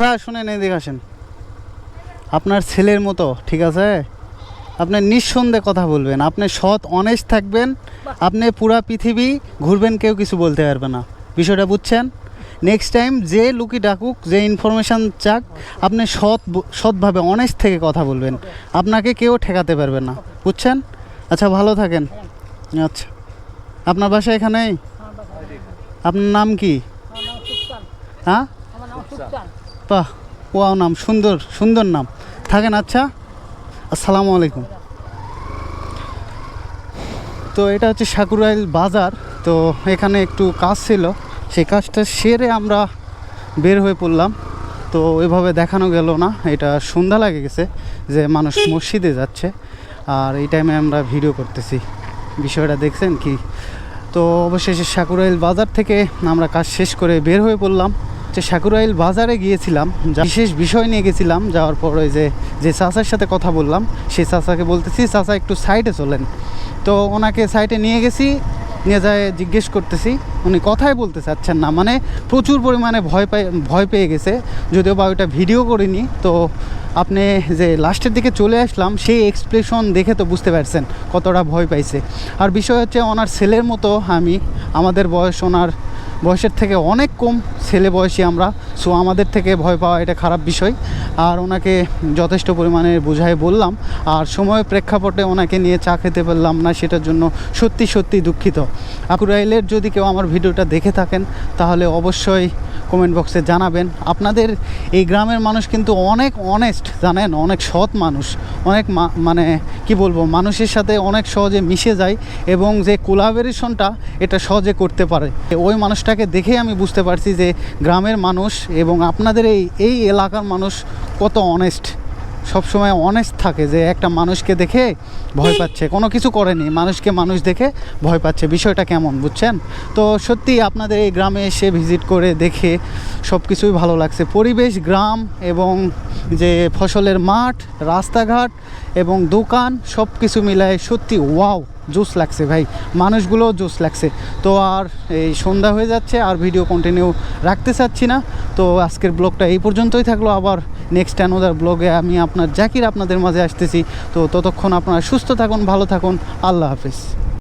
হ্যাঁ শুনেন এদিকে আসেন। আপনার ছেলের মতো ঠিক আছে? আপনি নিঃসন্দেহে কথা বলবেন। আপনি সৎ অনেস্ট থাকবেন। আপনি পুরা পৃথিবী ঘুরবেন কেউ কিছু বলতে পারবে না। বিষয়টা বুঝছেন? নেক্সট টাইম যে লুকি ডাকুক যে ইনফরমেশান চাক আপনি সৎ সৎভাবে অনেস্ট থেকে কথা বলবেন। আপনাকে কেউ ঠেকাতে পারবে না। বুঝছেন? আচ্ছা ভালো থাকেন। আচ্ছা। আপনার বাসা এখানেই? আপনার নাম কি? হ্যাঁ? বাহ ওয়াও নাম সুন্দর সুন্দর নাম। থাকেন আচ্ছা? আসসালামু আলাইকুম। তো এটা হচ্ছে সাকুরাইল বাজার। তো এখানে একটু কাজ ছিল। সেই কাজটা সেরে আমরা বের হয়ে পড়লাম। তো এভাবে দেখানো গেল না। এটা সন্ধ্যা লাগে গেছে যে মানুষ মসজিদে যাচ্ছে। আর এই টাইমে আমরা ভিডিও করতেছি। বিষয়টা দেখছেন কি? তো অবশেষে সাকুরাইল বাজার থেকে আমরা কাজ শেষ করে বের হয়ে পড়লাম। যে সাকুরাইল বাজারে গিয়েছিলাম, যা বিশেষ বিষয় নিয়ে গেছিলাম, যাওয়ার পর ওই যে যে চাচার সাথে কথা বললাম, সেই চাচাকে বলতেছি, চাচা, একটু সাইডে চলেন। তো ওনাকে সাইডে নিয়ে গেছি, নিয়ে যায় জিজ্ঞেস করতেছি, উনি কথাই বলতে চাচ্ছেন না মানে প্রচুর পরিমাণে ভয় পাই ভয় পেয়ে গেছে, যদিও বা ওইটা ভিডিও করিনি, তো আপনি যে লাস্টের দিকে চলে আসলাম, সেই এক্সপ্রেশন দেখে তো বুঝতে পারছেন কতটা ভয় পাইছে। আর বিষয় হচ্ছে, ওনার ছেলের মতো আমি, আমাদের বয়স ওনার বয়সের থেকে অনেক কম ছেলে বয়সী আমরা সো আমাদের থেকে ভয় পাওয়া এটা খারাপ বিষয়। আর ওনাকে যথেষ্ট পরিমাণে বোঝাই বললাম, আর সময় প্রেক্ষাপটে ওনাকে নিয়ে চা খেতে পারলাম না, সেটার জন্য সত্যি সত্যি দুঃখিত। আকুরাইলের যদি কেউ আমার ভিডিওটা দেখে থাকেন, তাহলে অবশ্যই কমেন্ট বক্সে জানাবেন। আপনাদের এই গ্রামের মানুষ কিন্তু অনেক অনেস্ট জানেন? অনেক সৎ মানুষ। অনেক মানে কি বলব, মানুষের সাথে অনেক সহজে মিশে যায়, এবং যে কোলাবোরেশনটা এটা সহজে করতে পারে। ওই মানুষটাকে দেখেই আমি বুঝতে পারছি যে গ্রামের মানুষ এবং আপনাদের এই এই এলাকার মানুষ কত অনেস্ট সবসময় অনেস্ট থাকে যে একটা মানুষকে দেখে ভয় পাচ্ছে। কোনো কিছু করেনি, মানুষকে মানুষ দেখে ভয় পাচ্ছে। বিষয়টা কেমন, বুঝছেন? তো সত্যি আপনাদের এই গ্রামে এসে ভিজিট করে দেখে সব কিছুই ভালো লাগছে। পরিবেশ, গ্রাম এবং যে ফসলের মাঠ, রাস্তাঘাট এবং দোকান সব কিছু মিলায় সত্যি ওয়াও জুস লাগছে ভাই। মানুষগুলো জুস লাগছে। তো আর এই সন্ধ্যা হয়ে যাচ্ছে, আর ভিডিও কন্টিনিউ রাখতে চাচ্ছি না। তো আজকের ব্লগটা এই পর্যন্তই থাকল। আবার নেক্সট অ্যানোদার ব্লগে আমি আপনার জাকির আপনাদের মাঝে আসতেছি। তো ততক্ষণ আপনারা সুস্থ থাকুন, ভালো থাকুন। আল্লাহ হাফিজ।